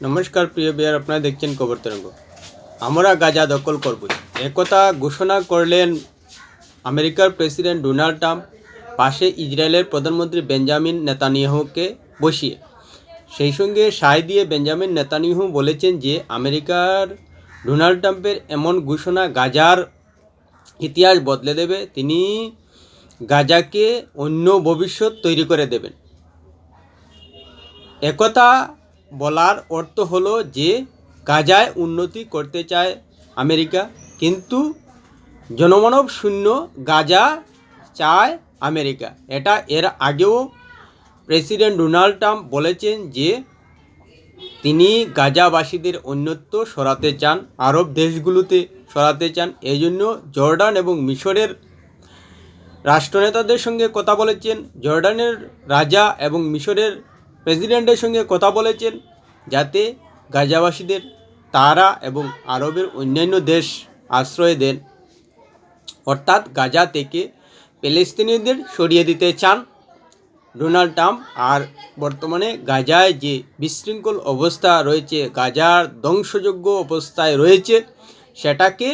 নমস্কার, প্রিয় বিয়ার, আপনারা দেখছেন খবর তরঙ্গ। আমরা গাজা দখল করব। একথা ঘোষণা করলেন আমেরিকার প্রেসিডেন্ট ডোনাল্ড ট্রাম্প, পাশে ইসরায়েলের প্রধানমন্ত্রী বেঞ্জামিন নেতানিয়াহুকে বসিয়ে। সেই সঙ্গে সায় দিয়ে বেঞ্জামিন নেতানিয়াহু বলেছেন যে, আমেরিকার ডোনাল্ড ট্রাম্পের এমন ঘোষণা গাজার ইতিহাস বদলে দেবে, তিনি গাজাকে অন্য ভবিষ্যৎ তৈরি করে দেবেন। একথা বলার অর্থ হলো যে গাজায় উন্নতি করতে চায় আমেরিকা। কিন্তু জনমানব শূন্য গাজা চায় আমেরিকা। এটা এর আগেও প্রেসিডেন্ট ডোনাল্ড ট্রাম্প বলেছেন যে তিনি গাজাবাসীদের অন্যত্ব সরাতে চান, আরব দেশগুলোতে সরাতে চান। এই জন্য জর্ডান এবং মিশরের রাষ্ট্রনেতাদের সঙ্গে কথা বলেছেন। জর্ডানের রাজা এবং মিশরের প্রেসিডেন্টের সঙ্গে কথা বলেছেন যাতে গাজাবাসীদের, তারা এবং আরবের অন্যান্য দেশ আশ্রয় দেন। অর্থাৎ গাজা থেকে প্যালেস্তিনিদের সরিয়ে দিতে চান ডোনাল্ড ট্রাম্প। আর বর্তমানে গাজায় যে বিশৃঙ্খল অবস্থা রয়েছে, গাজার ধ্বংসযোগ্য অবস্থায় রয়েছে, সেটাকে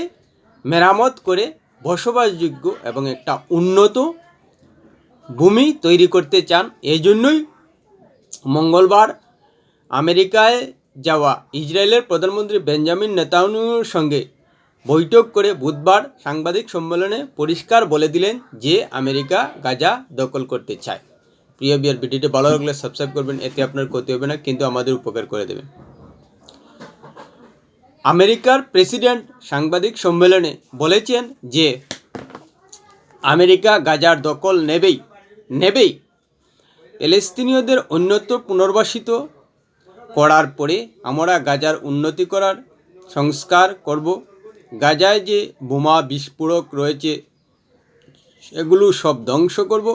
মেরামত করে বসবাসযোগ্য এবং একটা উন্নত ভূমি তৈরি করতে চান। এই জন্যই মঙ্গলবার আমেরিকায় যাওয়া ইসরায়েলের প্রধানমন্ত্রী বেঞ্জামিন নেতানুর সঙ্গে বৈঠক করে বুধবার সাংবাদিক সম্মেলনে পরিষ্কার বলে দিলেন যে আমেরিকা গাজা দখল করতে চায়। প্রিয় বিয়ার ভিডিওটি ভালো লাগলে সাবস্ক্রাইব করবেন, এতে আপনার ক্ষতি হবে না, কিন্তু আমাদের উপকার করে দেবেন। আমেরিকার প্রেসিডেন্ট সাংবাদিক সম্মেলনে বলেছেন যে আমেরিকা গাজার দখল নেবেই নেবেই। প্যালেস্তিনীয়দের অন্যত্র পুনর্বাসিত করার পরে আমরা গাজার উন্নতি করার সংস্কার করব। গাজায় যে বোমা বিস্ফোরক রয়েছে, সেগুলো সব ধ্বংস করব।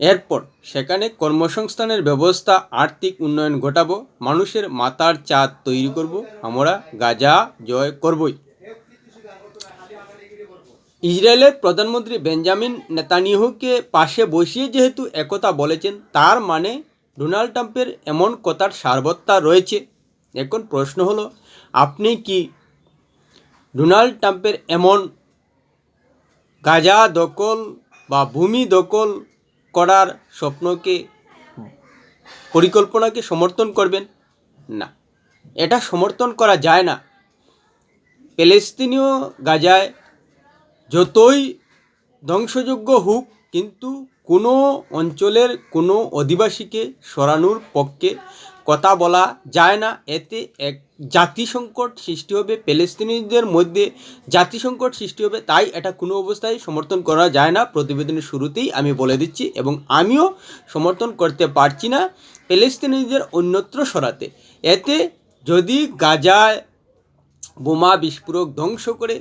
এরপর সেখানে কর্মসংস্থানের ব্যবস্থা, আর্থিক উন্নয়ন ঘটাবো। মানুষের মাথার চাঁদ তৈরি করব। আমরা গাজা জয় করবই। ইসরায়েলের প্রধানমন্ত্রী বেঞ্জামিন নেতানিয়াহুকে পাশে বসিয়ে যেহেতু একথা বলেছেন, তার মানে ডোনাল্ড ট্রাম্পের এমন কথার সার্বত্তা রয়েছে। এখন প্রশ্ন হলো, আপনি কি ডোনাল্ড ট্রাম্পের এমন গাজা দখল বা ভূমি দখল করার স্বপ্নকে, পরিকল্পনাকে সমর্থন করবেন? না, এটা সমর্থন করা যায় না। প্যালেস্তিনীয় গাজায় যতই ধ্বংসযোগ্য হোক, কিন্তু কোনো অঞ্চলের কোনো অধিবাসীকে সরানোর পক্ষে কথা বলা যায় না। এতে এক জাতি সংকট সৃষ্টি হবে, প্যালেস্তিনিদের মধ্যে জাতি সংকট সৃষ্টি হবে, তাই এটা কোনো অবস্থায় সমর্থন করা যায় না। প্রতিবেদনের শুরুতেই আমি বলে দিচ্ছি এবং আমিও সমর্থন করতে পারছি না প্যালেস্তিনিদের অন্যত্র সরাতে। এতে যদি গাজায় বোমা বিস্ফোরক ধ্বংস করে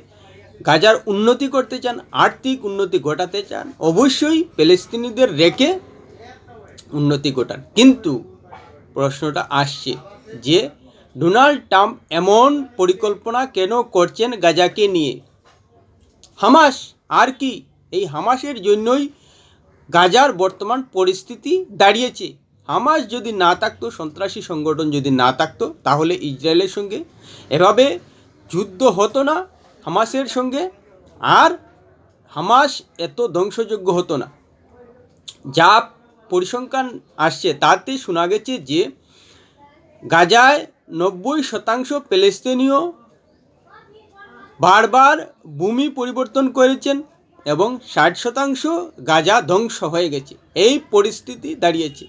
গাজার উন্নতি করতে চান, আর্থিক উন্নতি ঘটাতে চান, অবশ্যই প্যালেস্তিনিদের রেখে উন্নতি ঘটান। কিন্তু প্রশ্নটা আসছে যে, ডোনাল্ড ট্রাম্প এমন পরিকল্পনা কেন করছেন গাজাকে নিয়ে? হামাস আর কি, এই হামাসের জন্যই গাজার বর্তমান পরিস্থিতি দাঁড়িয়েছে। হামাস যদি না থাকতো, সন্ত্রাসী সংগঠন যদি না থাকতো, তাহলে ইসরায়েলের সঙ্গে এভাবে যুদ্ধ হতো না। হামাসের সঙ্গে আর হামাস এত ধ্বংসযোগ্য হতো না। যা পরিসংখ্যান আসছে তাতে শোনা গেছে যে, গাজায় নব্বই শতাংশ প্যালেস্তিনীয় বারবার ভূমি পরিবর্তন করেছেন এবং ষাট শতাংশ গাজা ধ্বংস হয়ে গেছে। এই পরিস্থিতি দাঁড়িয়েছে।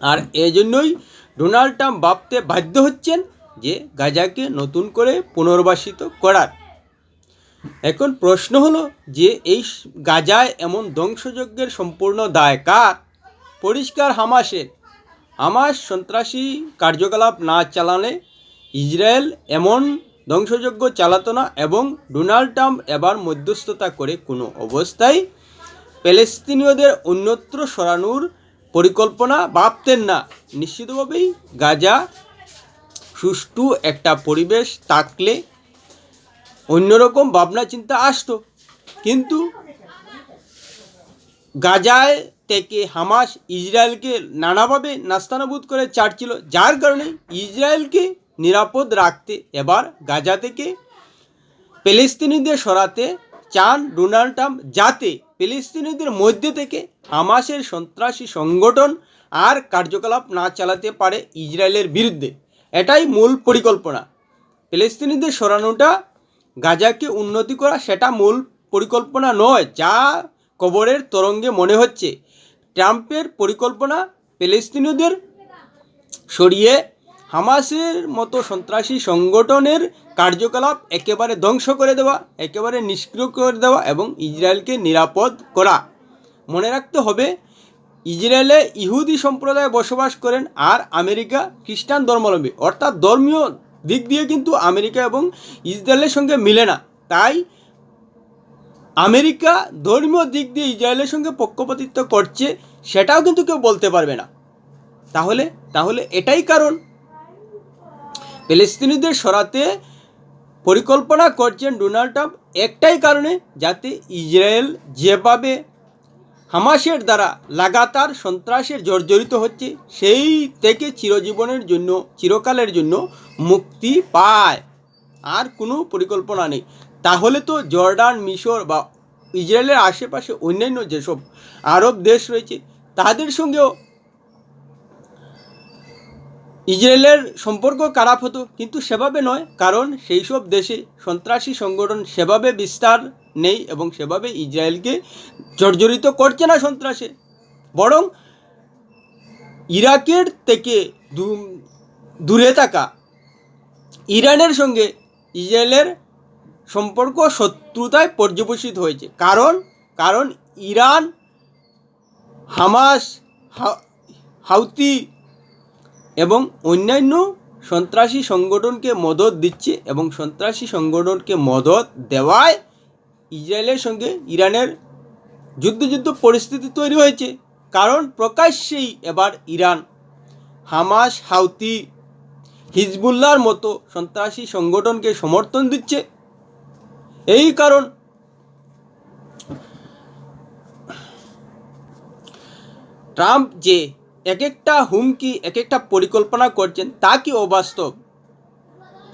আর এজন্যই ডোনাল্ড ট্রাম্প ভাবতে বাধ্য হচ্ছেন যে গাজাকে নতুন করে পুনর্বাসিত করার। এখন প্রশ্ন হলো যে এই গাজায় এমন ধ্বংসযজ্ঞের সম্পূর্ণ দায় কার? পরিষ্কার হামাসের। হামাস সন্ত্রাসী কার্যকলাপ না চালালে ইসরায়েল এমন ধ্বংসযজ্ঞ চালাতো না এবং ডোনাল্ড ট্রাম্প এবার মধ্যস্থতা করে কোনো অবস্থায় প্যালেস্তিনীয়দের অন্যত্র সরানোর পরিকল্পনা ভাবতেন না। নিশ্চিতভাবেই গাজা সুষ্ঠু একটা পরিবেশ থাকলে অন্যরকম ভাবনা চিন্তা আসতো। কিন্তু গাজায় থেকে হামাস ইসরায়েলকে নানাভাবে নাস্তানাবুদ করে চাটছিল যার কারণে ইসরায়েলকে নিরাপদ রাখতে এবার গাজা থেকে ফিলিস্তিনিদের সরাতে চান ডোনাল্ড ট্রাম্প, যাতে ফিলিস্তিনিদের মধ্যে থেকে হামাসের সন্ত্রাসী সংগঠন আর কার্যকলাপ না চালাতে পারে ইসরায়েলের বিরুদ্ধে। এটাই মূল পরিকল্পনা। ফিলিস্তিনিদের সরানোটা গাজাকে উন্নতি করা সেটা মূল পরিকল্পনা নয়, যা কবরের তরঙ্গে মনে হচ্ছে। ট্রাম্পের পরিকল্পনা ফিলিস্তিনিদের সরিয়ে হামাসের মতো সন্ত্রাসী সংগঠনের কার্যকলাপ একেবারে ধ্বংস করে দেওয়া, একেবারে নিষ্ক্রিয় করে দেওয়া এবং ইসরায়েলকে নিরাপদ করা। মনে রাখতে হবে ইসরায়েলে ইহুদি সম্প্রদায়ে বসবাস করেন আর আমেরিকা খ্রিস্টান ধর্মাবলম্বী। অর্থাৎ ধর্মীয় দিক দিয়ে কিন্তু আমেরিকা এবং ইসরায়েলের সঙ্গে মিলে না। তাই আমেরিকা ধর্মীয় দিক দিয়ে ইসরায়েলের সঙ্গে পক্ষপাতিত্ব করছে সেটাও কিন্তু কেউ বলতে পারবে না। তাহলে তাহলে এটাই কারণ। ফিলিস্তিনিদের সরাতে পরিকল্পনা করছেন ডোনাল্ড ট্রাম্প। একটাই কারণে যাতে ইসরায়েল যেভাবে হামাসের দ্বারা লাগাতার সন্ত্রাসের জর্জরিত হচ্ছে, সেই থেকে চিরজীবনের জন্য, চিরকালের জন্য মুক্তি পায়। আর কোনো পরিকল্পনা নেই। তাহলে তো জর্ডান, মিশর বা ইসরায়েলের আশেপাশে অন্যান্য যেসব আরব দেশ রয়েছে, তাদের সঙ্গেও ইসরায়েলের সম্পর্ক খারাপ হতো, কিন্তু সেভাবে নয়, কারণ সেই সব দেশে সন্ত্রাসী সংগঠন সেভাবে বিস্তার নেই এবং সেভাবে ইসরায়েলকে জর্জরিত করছে না সন্ত্রাসে। বরং ইরাকের থেকে দূরে থাকা ইরানের সঙ্গে ইসরায়েলের সম্পর্ক শত্রুতায় পর্যবেসিত হয়েছে। কারণ কারণ ইরান, হামাস হাউতি এবং অন্যান্য সন্ত্রাসী সংগঠনকে মদত দিচ্ছে এবং সন্ত্রাসী সংগঠনকে মদত দেওয়ায় ইসরায়েলের সঙ্গে ইরানের যুদ্ধ যুদ্ধ পরিস্থিতি তৈরি হয়েছে। কারণ প্রকাশ্যেই এবার ইরান, হামাস, হাউতি হিজবুল্লার মতো সন্ত্রাসী সংগঠনকে সমর্থন দিচ্ছে। এই কারণ ট্রাম্প যে এক একটা হুমকি এক একটা পরিকল্পনা করছেন, তা কি অবাস্তব?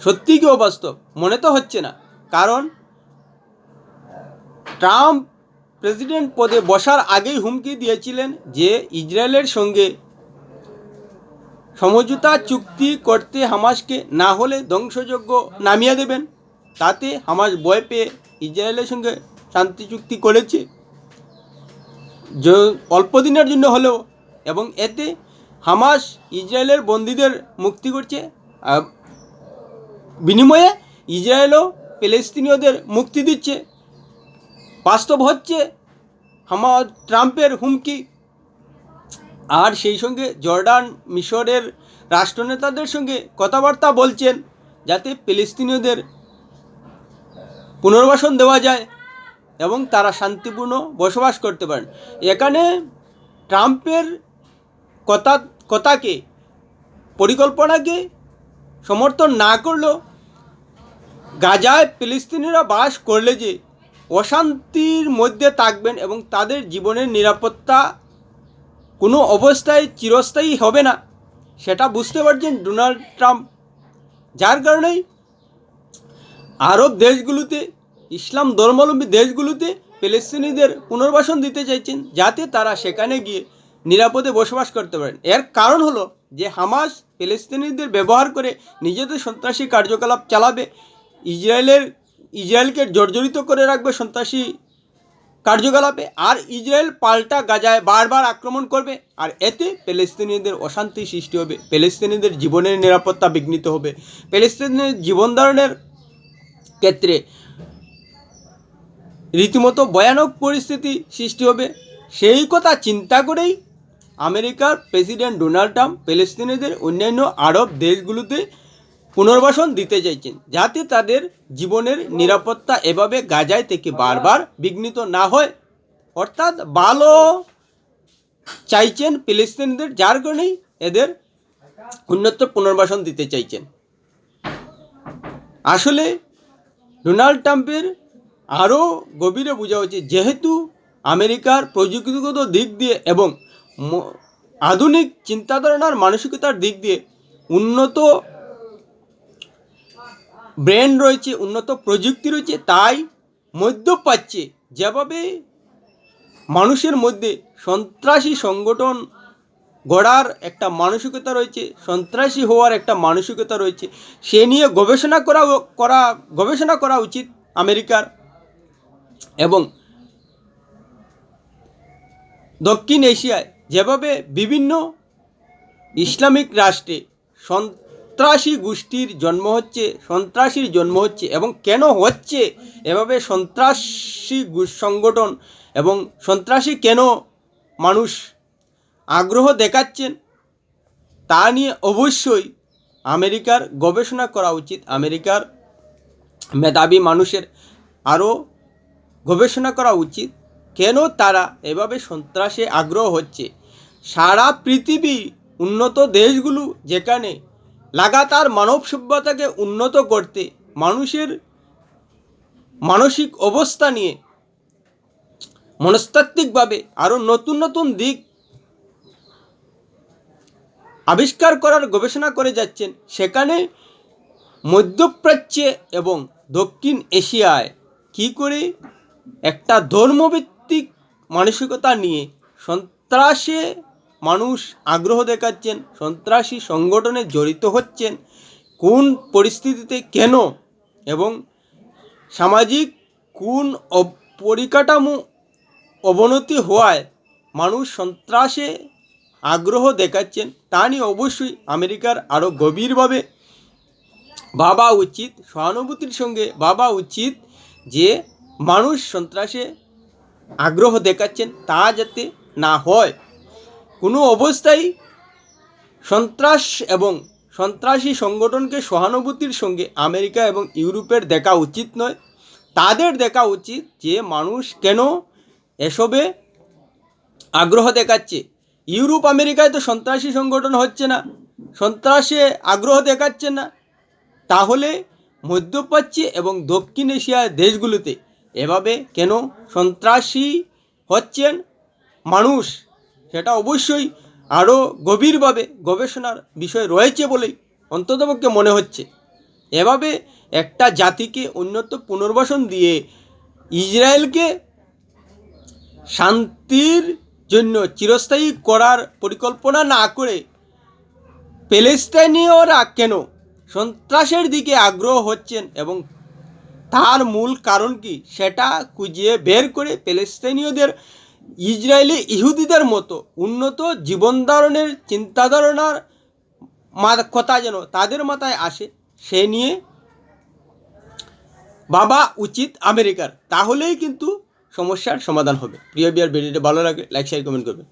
সত্যি কি অবাস্তব? মনে তো হচ্ছে না। কারণ ট্রাম্প প্রেসিডেন্ট পদে বসার আগেই হুমকি দিয়েছিলেন যে ইসরায়েলের সঙ্গে সমঝোতা চুক্তি করতে হামাসকে না হলে ধ্বংসযজ্ঞ নামিয়ে দেবেন। তাতে হামাস ভয় পেয়ে ইসরায়েলের সঙ্গে শান্তি চুক্তি করেছে। অল্প দিনের জন্য হলেও এবং এতে হামাস ইসরায়েলের বন্দীদের মুক্তি করছে। বিনিময়ে ইসরায়েলও প্যালেস্তিনীয়দের মুক্তি দিচ্ছে। বাস্তব হচ্ছে হামা ট্রাম্পের হুমকি। আর সেই সঙ্গে জর্ডান মিশরের রাষ্ট্রনেতাদের সঙ্গে কথাবার্তা বলছেন, যাতে ফিলিস্তিনীয়দের পুনর্বাসন দেওয়া যায় এবং তারা শান্তিপূর্ণ বসবাস করতে পারেন। এখানে ট্রাম্পের কথা, কথাকে পরিকল্পনাকে সমর্থন না করলেও গাজায় ফিলিস্তিনিরা বাস করলে যে অশান্তির মধ্যে থাকবেন এবং তাদের জীবনের নিরাপত্তা কোনো অবস্থায় চিরস্থায়ী হবে না, সেটা বুঝতে পারছেন ডোনাল্ড ট্রাম্প। যার কারণেই আরব দেশগুলোতে, ইসলাম ধর্মাবলম্বী দেশগুলোতে ফিলিস্তিনিদের পুনর্বাসন দিতে চাইছেন, যাতে তারা সেখানে গিয়ে নিরাপদে বসবাস করতে পারেন। এর কারণ হলো যে হামাস ফিলিস্তিনিদের ব্যবহার করে নিজেদের সন্ত্রাসী কার্যকলাপ চালাবে, ইসরায়েলের, ইসরায়েলকে জর্জরিত করে রাখবে সন্ত্রাসী কার্যকলাপে, আর ইসরায়েল পাল্টা গাজায় বারবার আক্রমণ করবে, আর এতে প্যালেস্তিনিদের অশান্তি সৃষ্টি হবে প্যালেস্তিনিদের জীবনের নিরাপত্তা বিঘ্নিত হবে। প্যালেস্তিনের জীবন ধারণের ক্ষেত্রে রীতিমতো ভয়ানক পরিস্থিতি সৃষ্টি হবে। সেই কথা চিন্তা করেই আমেরিকার প্রেসিডেন্ট ডোনাল্ড ট্রাম্প প্যালেস্তিনিদের অন্যান্য আরব দেশগুলোতে পুনর্বাসন দিতে চাইছেন, যাতে তাদের জীবনের নিরাপত্তা এভাবে গাজায় থেকে বারবার বিঘ্নিত না হয়। অর্থাৎ ভালো চাইছেন ফিলিস্তিনিদের যার কারণেই এদের উন্নত পুনর্বাসন দিতে চাইছেন। আসলে ডোনাল্ড ট্রাম্পের আরও গভীরে বোঝা উচিত, যেহেতু আমেরিকার প্রযুক্তিগত দিক দিয়ে এবং আধুনিক চিন্তাধারণার মানসিকতার দিক দিয়ে উন্নত ব্রেন রয়েছে, উন্নত প্রযুক্তি রয়েছে, তাই মধ্যপ্রাচ্যে যেভাবে মানুষের মধ্যে সন্ত্রাসী সংগঠন গড়ার একটা মানসিকতা রয়েছে, সন্ত্রাসী হওয়ার একটা মানসিকতা রয়েছে, সে নিয়ে গবেষণা করা করা, গবেষণা করা উচিত আমেরিকার এবং দক্ষিণ এশিয়ায়। যেভাবে বিভিন্ন ইসলামিক রাষ্ট্রে সন্ত্রাসী গোষ্ঠীর জন্ম হচ্ছে, সন্ত্রাসীর জন্ম হচ্ছে এবং কেন হচ্ছে, এভাবে সন্ত্রাসী সংগঠন এবং সন্ত্রাসী কেন মানুষ আগ্রহ দেখাচ্ছেন, তা নিয়ে অবশ্যই আমেরিকার গবেষণা করা উচিত। আমেরিকার মেধাবী মানুষের আরও গবেষণা করা উচিত। কেন তারা এভাবে সন্ত্রাসে আগ্রহ হচ্ছে? সারা পৃথিবী উন্নত দেশগুলো যেখানে লাগাতার মানব সভ্যতাকে উন্নত করতে মানুষের মানসিক অবস্থা নিয়ে মনস্তাত্ত্বিকভাবে আরও নতুন নতুন দিক আবিষ্কার করার গবেষণা করে যাচ্ছেন, সেখানে মধ্যপ্রাচ্যে এবং দক্ষিণ এশিয়ায়। কী করে? একটা ধর্মভিত্তিক মানসিকতা নিয়ে সন্ত্রাসে মানুষ আগ্রহ দেখাচ্ছেন, সন্ত্রাসী সংগঠনে জড়িত হচ্ছেন, কোন পরিস্থিতিতে কেন এবং সামাজিক কোন পরিকাঠামো অবনতি হওয়ায় মানুষ সন্ত্রাসে আগ্রহ দেখাচ্ছেন, তা নিয়ে অবশ্যই আমেরিকার আরও গভীরভাবে ভাবা উচিত, সহানুভূতির সঙ্গে ভাবা উচিত যে মানুষ সন্ত্রাসে আগ্রহ দেখাচ্ছেন, তা যাতে না হয়। কোনো অবস্থায় সন্ত্রাস এবং সন্ত্রাসী সংগঠনকে সহানুভূতির সঙ্গে আমেরিকা এবং ইউরোপের দেখা উচিত নয়। তাদের দেখা উচিত যে মানুষ কেন এসবে আগ্রহ দেখাচ্ছে। ইউরোপ, আমেরিকায় তো সন্ত্রাসী সংগঠন হচ্ছে না। সন্ত্রাসে আগ্রহ দেখাচ্ছে না। তাহলে মধ্যপ্রাচ্যে এবং দক্ষিণ এশিয়ার দেশগুলোতে এভাবে কেন সন্ত্রাসী হচ্ছেন মানুষ? সেটা অবশ্যই আরও গভীরভাবে গবেষণার বিষয় রয়েছে বলেই অন্ততপক্ষে মনে হচ্ছে। এভাবে একটা জাতিকে উন্নত পুনর্বাসন দিয়ে ইসরায়েলকে শান্তির জন্য চিরস্থায়ী করার পরিকল্পনা না করে প্যালেস্তানীয়রা কেন সন্ত্রাসের দিকে আগ্রহ হচ্ছেন এবং তার মূল কারণ কি? সেটা খুঁজিয়ে বের করে প্যালেস্তানীয়দের ইসরায়েলি ইহুদিদের মতো উন্নত জীবনধারণের চিন্তাধারণার কথা যেন তাদের মাথায় আসে, সে নিয়ে বাবা উচিত আমেরিকার। তাহলেই কিন্তু সমস্যার সমাধান হবে। প্রিয় বিয়ার ভিডিওটি ভালো লাগে লাইক শেয়ার কমেন্ট করবেন।